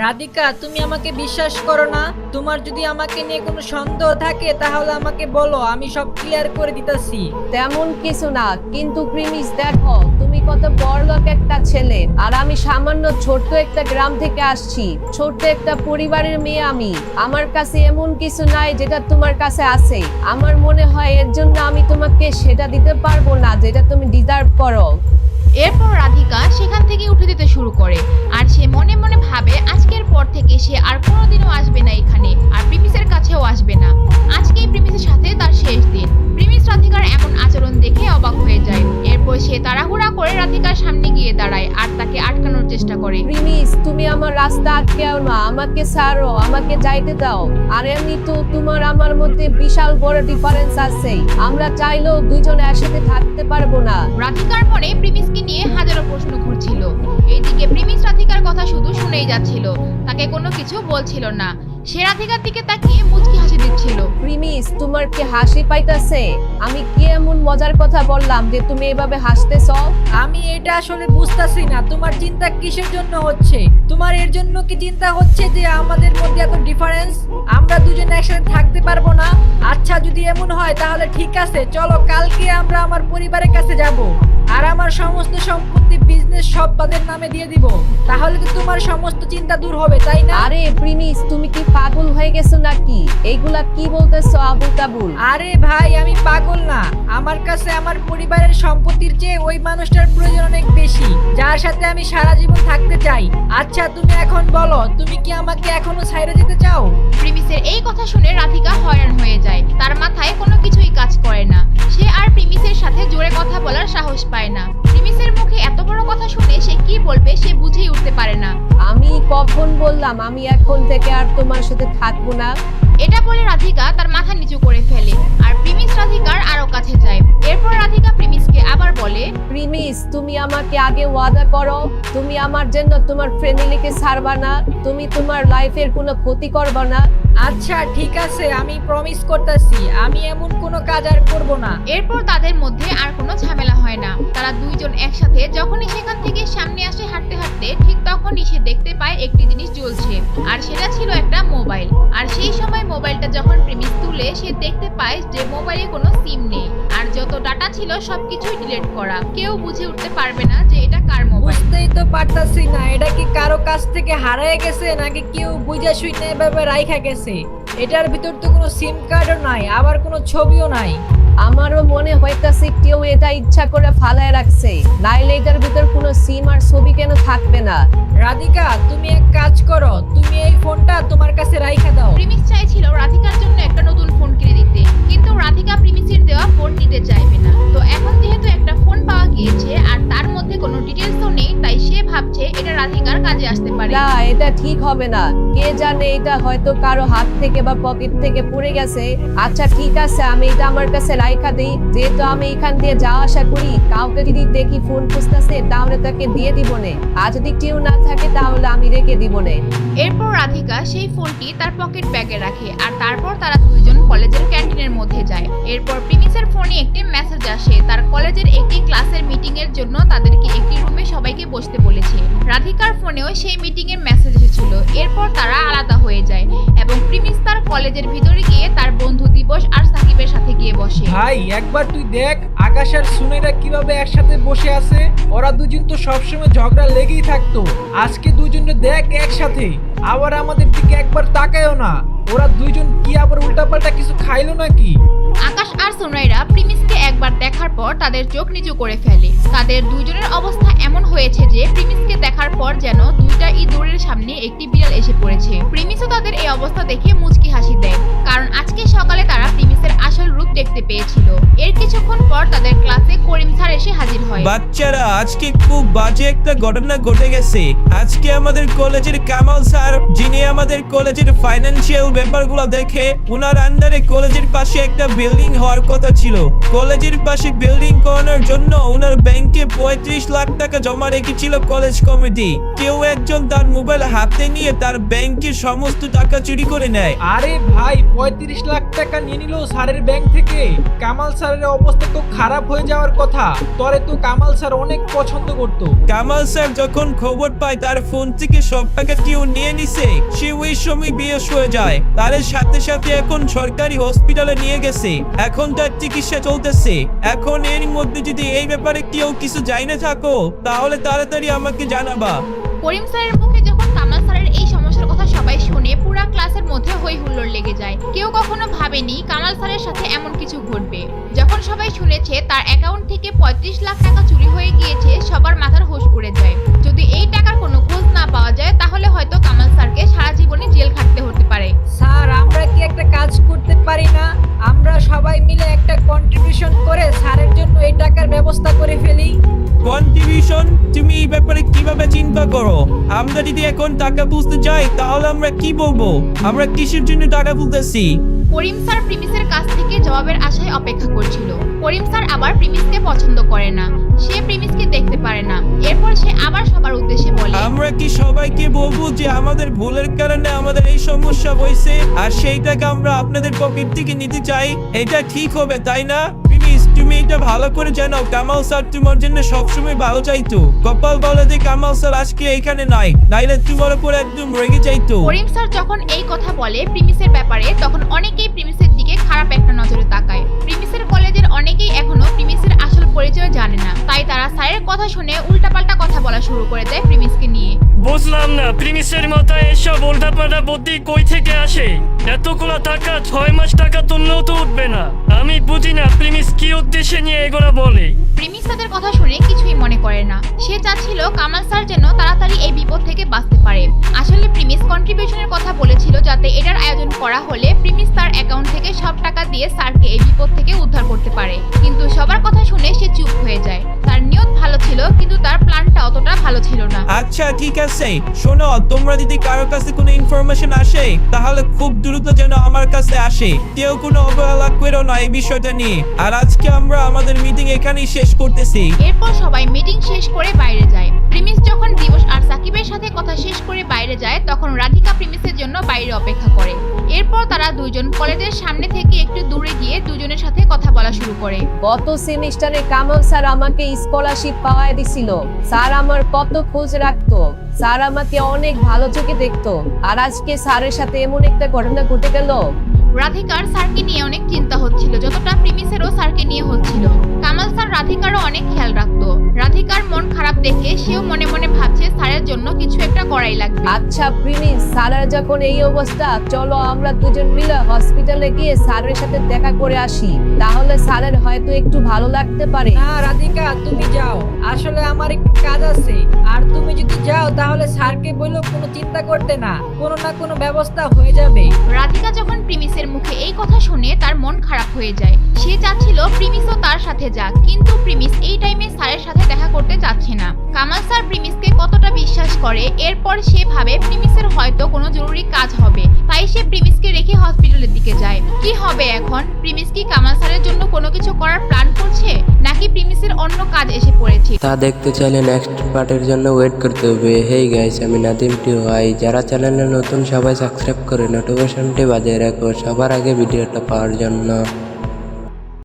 রাধিকা, তুমি আমাকে বিশ্বাস করো না। তোমার যদি আমাকে নিয়ে কোনো সন্দেহ থাকে, তাহলে আমাকে বলো, আমি সব ক্লিয়ার করে দিতেছি। তেমন কিছু না, কিন্তু প্রিমিস, দেখো, তুমি কত বড়লোক একটা ছেলে, আর আমি সামান্য ছোট্ট একটা গ্রাম থেকে আসছি, ছোট্ট একটা পরিবারের মেয়ে আমি। আমার কাছে এমন কিছু নাই যেটা তোমার কাছে আছে। আমার মনে হয় এর জন্য আমি তোমাকে সেটা দিতে পারব না, যেটা তুমি ডিজার্ভ করো। এরপর রাধিকা সেখান থেকে উঠে যেতে শুরু করে। আর সে মনে মনে ভাবে, আজকের পর থেকে সে আর কোনোদিনও আসবে না না আমাকে ছাড়ো, আমাকে যাইতে দাও। আর এমনি তো তোমার আমার মধ্যে বিশাল বড় ডিফারেন্স আছে। আমরা চাইলেও দুইজন একসাথে থাকতে পারব না। রাধিকার মনে প্রিমিসকে নিয়ে হাজারো প্রশ্ন ঘুরছিল। এইদিকে প্রিমিস রাধিকার কথা শুধু শুনেই যাচ্ছিল। তাকে কোনো কিছু বলছিল না। সে রাধিকার দিকে তাকিয়ে মুচকি হাসি দিচ্ছিল। তোমার কি হাসি পাইতাছে? আমি কি এমন মজার কথা বললাম যে তুমি এভাবে হাসতেছ? আমি এটা আসলে বুঝতাছি না। তোমার চিন্তা কিসের জন্য হচ্ছে? তোমার এর জন্য কি চিন্তা হচ্ছে যে আমাদের মধ্যে এত ডিফারেন্স আমরা দুজন একসাথে থাকতে পারব না? আচ্ছা যদি এমন হয়, তাহলে ঠিক আছে। চলো, কালকে আমরা আমার পরিবারের কাছে যাব। আর আমার সমস্ত সম্পত্তি বিজনেস সব তাদের নামে দিয়ে দিব। তাহলে তো তোমার সমস্ত চিন্তা দূর হবে তাই না? আরে প্রিমিস তুমি কি পাগল হয়ে গেছো নাকি? এইগুলা কি বলতেছো আবুল তাবুল? আরে ভাই আমি পাগল না। আমার কাছে আমার পরিবারের সম্পত্তির চেয়ে ওই মানুষটার প্রয়োজন অনেক বেশি যার সাথে আমি সারা জীবন থাকতে চাই। আচ্ছা তুমি এখন বলো তুমি কি আমাকে এখনও ছাইরে যেতে চাও? প্রিমিসের এই কথা শুনে রাধিকা হয়রান হয়ে যায়। তার মাথায় কোনো কিছুই কাজ করে না। সে আর প্রিমিসের কথা বলার সাহস পায় না। প্রিমিসের মুখে এত বড় কথা শুনে সে কি বলবে সে বুঝেই উঠতে পারে না। আমি কখন বললাম আমি এখন থেকে আর তোমার সাথে থাকব না? এটা বলে রাধিকা তার মাথা নিচু করে ফেলে আর প্রিমিস রাধিকার আরও কাছে যায়। এরপর রাধিকা প্রিমিসকে আবার প্রিমিস তুমি আমাকে আগে ওয়াদা করো তুমি আমার জন্য তোমার ফ্যামিলিকে ছাড়বা না তুমি তোমার লাইফের কোনো ক্ষতি করবা না। আচ্ছা ঠিক আছে আমি প্রমিস করতেছি আমি এমন কোনো কাজ আর করব না। এরপর তাদের মধ্যে আর কোনো ঝামেলা হয় না। তারা দুইজন একসাথে যখনই সেখান থেকে সামনে আসে হাঁটতে তখনই সে দেখতে পায় একটি জিনিস জ্বলছে, আর সেটা ছিল একটা মোবাইল। আর সেই সময় মোবাইলটা যখন প্রেমিস তুলে, সে দেখতে পায় যে মোবাইলে কোনো সিম নেই, আর যত ডাটা ছিল সবকিছুই ডিলিট করা। কেউ বুঝে উঠতে পারবে না যে এটা কার মোবাইল। বুঝতেই তো পারতাছি না, এটা কি কারও কাছ থেকে হারায় গেছে, নাকি কেউ বুঝে শুইতে এভাবে রাইখা গেছে? এটার ভিতর তো কোনো সিম কার্ডও নাই, আবার কোনো ছবিও নাই। আমারও মনে হইতাছে কেউ এটা ইচ্ছা করে ফালায় রাখছে, নাইলে এটার ভিতর কোনো সিম আর ছবি কেন থাকবে না? রাধিকা তুমি এক কাজ করো তুমি এই ফোনটা তোমার কাছে রাইখা দাও। প্রিমিস চাইছিল রাধিকার জন্য একটা নতুন ফোন কিনে দিতে কিন্তু রাধিকা প্রিমিসের দেওয়া ফোন নিতে চাইবে না। তো এখন যেহেতু একটা ফোন পাওয়া গিয়েছে আর তার মধ্যে কোনো ডিটেলসও নেই তাই সে ভাবছে এটা রাধিকার কাজে আসতে পারে। না এটা ঠিক হবে না। কে জানে এটা হয়তো কারও হাত থেকে বা পকেট থেকে পড়ে গেছে। আচ্ছা ঠিক আছে আমি এটা আমার কাছে রাইখা দিই। যেহেতু আমি এখান দিয়ে যাওয়া আসা করি কাউকে যদি দেখি ফোন খুঁজতেছে তাহলে তাকে দিয়ে দিব নে। আর যদি কেউ না থাকে তাহলে আমি রেখে দিব নে। এরপর রাধিকা সেই ফোনটি তার পকেট ব্যাগে রাখে আর তারপর তারা দুইজন কলেজের ক্যান্টিনের মধ্যে যায়। এরপর প্রিমিসের ফোনে একটি মেসেজ আসে, তার কলেজের একটি ক্লাসের মিটিং এর জন্য তাদেরকে একটি রুমে সবাইকে বসতে বলেছে। রাধিকার ফোনেও সেই মিটিং এর মেসেজ এসেছিল। এরপর তারা আলাদা হয়ে যায় এবং প্রিমিস তার কলেজের ভিতরে গিয়ে তার বন্ধু দিবস আর সাকিবের সাথে গিয়ে বসে। ভাই একবার তুই দেখ আকাশ আর সুনেরা কীভাবে একসাথে বসে আছে। ওরা দুজন তো সবসময় ঝগড়া লেগেই থাকতো। আজকে দুজনে দেখ একসাথে। আবার আমাদের দিকে একবার তাকায়ও না। ওরা দুজন কি আবার উল্টাপাল্টা কিছু খাইলো নাকি? আর সোনাইরা প্রিমিসকে একবার দেখার পর তাদের চোখ নিচু করে ফেলে। তাদের দুজনের অবস্থা এমন হয়েছে যে প্রিমিসকে দেখার পর যেন দুইটা ইঁদুরের সামনে একটি বিড়াল এসে পড়েছে। প্রিমিসও তাদের এই অবস্থা দেখে মুচকি হাসি দেয়, কারণ আজকে সকালে তারা প্রিমিসের আসল রূপ দেখতে পেয়েছিল। এর কিছুক্ষণ পর তাদের ক্লাসে করিম স্যার এসে হাজির হয়। বাচ্চারা আজকে খুব বাজে একটা ঘটনা ঘটে গেছে। আজকে আমাদের কলেজের কামাল স্যার যিনি আমাদের কলেজের ফাইন্যান্সিয়াল ব্যাপারগুলো দেখে ওনার আন্ডারে কলেজের পাশে একটা বিল্ডিং হওয়ার কথা ছিল। কলেজের পাশে বিল্ডিং করানোর জন্য ওনার ব্যাংকে পঁয়ত্রিশ লাখ টাকা জমা রেখেছিল কলেজ কমিটি কেউ একজন তার মোবাইল হাতে নিয়ে তার ব্যাংকের সমস্ত টাকা চুরি করে নেয়। আরে ভাই পঁয়ত্রিশ লাখ টাকা নিয়ে নিল স্যারের ব্যাংক থেকে। কামাল স্যারের অবস্থা তো খারাপ হয়ে যাওয়ার কথা। তরে তো কামাল স্যার অনেক পছন্দ করতো। কামাল স্যার যখন খবর পায় তার ফোন থেকে সব টাকা কেউ নিয়ে নিছে সে ওই সময় বিয়েস হয়ে যায়। তার সাথে সাথে এখন সরকারি হসপিটালে নিয়ে গেছে। এখন তার চিকিৎসা চলতেছে। এখন এর মধ্যে যদি এই ব্যাপারে কেউ কিছু জানে থাকো তাহলে তাড়াতাড়ি আমাকে জানাবা। করিম স্যারের মুখে যখন কামাল স্যারের এই সমস্যার কথা সবাই শুনে পুরা ক্লাসের মধ্যে হই হুল্লোড় লেগে যায়। কেউ কখনো ভাবেনি কামাল স্যারের সাথে এমন কিছু ঘটবে। সবাই শুনেছে, তার অ্যাকাউন্ট থেকে পঁয়ত্রিশ লাখ টাকা চুরি হয়ে গিয়েছে, সবার মাথার হোশ উড়ে যায়। যদি এই টাকার কোনো খোঁজ না পাওয়া যায়, তাহলে হয়তো কামাল স্যারকে সারা জীবনে জেল খাটতে হতে পারে। স্যার, আমরা কি একটা কাজ করতে পারি না? আমরা সবাই মিলে একটা কন্ট্রিবিউশন করে স্যারের জন্য এই টাকার ব্যবস্থা করে ফেলি। কন্ট্রিবিউশন তুমি এই ব্যাপারে কীভাবে চিন্তা করো? আমরা যদি এখন টাকা বুঝতে যাই তাহলে আমরা কি বলব? আমরা কিসের জন্য টাকা বুঝতেছি করিম স্যার প্রিমিসের কাছ থেকে জবাবের আশায় অপেক্ষা করছিল। করিম স্যার আবার প্রিমিসকে পছন্দ করে না। সে প্রিমিসকে দেখতে পারে না। এরপর সে আবার সবার উদ্দেশ্যে বলে আমরা কি সবাইকে বলব যে আমাদের ভুলের কারণে আমাদের এই সমস্যা হয়েছে আর সেই টাকা আমরা আপনাদের পকেট থেকে নিতে চাই? এটা ঠিক হবে তাই না? তুমি এটা ভালো করে জানো, কামাল স্যার তোমার জন্য সবসময় ভালো চাইতো। কপাল বলে যে কামাল স্যার আজকে এখানে নাই, নাইলে তোমার উপর একদম রেগে যাইতো। করিম স্যার যখন এই কথা বলে প্রিমিসের ব্যাপারে, তখন অনেকেই প্রিমিসের দিকে খারাপ একটা নজরে তাকায়। প্রিমিসের কলেজের অনেকেই এখনও প্রিমিসের আসল পরিচয় জানে না। তাই তারা স্যারের কথা শুনে উল্টাপাল্টা কথা বলা শুরু করে দেয় প্রিমিসকে বুঝলাম না প্রিমিসের মাথায় এসব উল্টাপাল্টা বুদ্ধি কই থেকে আসে? এতগুলো টাকা ছয় মাস টাকা তুললেও তো উঠবে না। আমি বুঝি না প্রিমিস কি উদ্দেশ্যে নিয়ে এগুলো বলে? প্রিমিস তাদের কথা শুনে কিছুই মনে করে না। সে চাচ্ছিল কামাল স্যার যেন তাড়াতাড়ি এই বিপদ থেকে বাঁচতে পারে। আসলে প্রিমিস কন্ট্রিবিউশনের কথা বলেছিল যাতে এটার আয়োজন করা হলে প্রিমিস তার অ্যাকাউন্ট থেকে সব টাকা দিয়ে স্যারকে এই বিপদ থেকে উদ্ধার করতে পারে। কিন্তু সবার কথা শুনে সে চুপ হয়ে যায়। তার নিয়ত ভালো ছিল কিন্তু তার প্ল্যানটা অতটা ভালো ছিল না। আচ্ছা ঠিক আছে। শোনো, তোমরা যদি কারোর কাছে কোনো ইনফরমেশন আসে, তাহলে খুব দ্রুত যেন আমার কাছে আসে। কেউ কোনো অবহেলা করো না এই বিষয়টা নিয়ে। আর আজকে আমরা আমাদের মিটিং এখানেই শেষ করতেছি। এরপর সবাই মিটিং শেষ করে বাইরে যায়। প্রিমিস যখন দিবস আর সাকিবের সাথে কথা শেষ করে বাইরে যায়, তখন রাধিকা প্রিমিসের জন্য বাইরে অপেক্ষা তারা দুইজন কলেজের সামনে থেকে একটু দূরে গিয়ে দুজনের সাথে কথা বলা শুরু করে। গত সেমিস্টারে কামাল স্যার আমাকে স্কলারশিপ পাওয়ায় দিছিল। স্যার আমার কত খোঁজ রাখতো। স্যার আমাকে অনেক ভালো চোখে দেখতো। আর আজকে স্যারের সাথে এমন একটা ঘটনা ঘটে গেল। রাধিকার স্যারকে নিয়ে অনেক চিন্তা হচ্ছিল যতটা প্রিমিসেরও স্যারকে নিয়ে হচ্ছিল। কামাল স্যার রাধিকারও অনেক খেয়াল রাখতো। রাধিকার মন খারাপ দেখে সেও মনে মনে ভাবছে স্যারের জন্য কিছু একটা করাই লাগবে। আচ্ছা প্রিমিস স্যারের যখন এই অবস্থা চলো আমরা দুজন মিলে হসপিটালে গিয়ে স্যারের সাথে দেখা করে আসি। তাহলে স্যারের হয়তো একটু ভালো লাগতে পারে। না রাধিকা তুমি যাও। আসলে আমার একটু কাজ আছে। আর তুমি যদি যাও তাহলে স্যারকে বলল কোনো চিন্তা করতে না। কোনো না কোনো ব্যবস্থা হয়ে যাবে। রাধিকা যখন প্রিমিসের মুখে এই কথা শুনে তার মন খারাপ হয়ে যায় সে চাচ্ছিল প্রিমিসও তার সাথে যাক। কিন্তু প্রিমিস এই টাইমে স্যারের সাথে দেখা করতে চাচ্ছে না। কামাল স্যার প্রিমিসকে কতটা বিশ্বাস করে, এরপর সে ভাবে প্রিমিসের হয়তো কোনো জরুরি কাজ হবে। তাই সে প্রিমিসকে রেখে হসপিটালের দিকে যায়। কি হবে এখন? প্রিমিস কি কামাল স্যারের জন্য কোনো কিছু করার প্ল্যান করছে? নাকি প্রিমিসের অন্য কাজ এসে পড়েছে? তা দেখতে চাইলে নেক্সট পার্টের জন্য ওয়েট করতে হবে। হেই গাইস আমি নাদিম টি ভাই যারা চ্যানেলে নতুন, সবাই সাবস্ক্রাইব করে নোটিফিকেশনটি বাজিয়ে রাখো। সবার আগে ভিডিওটা পাওয়ার জন্য।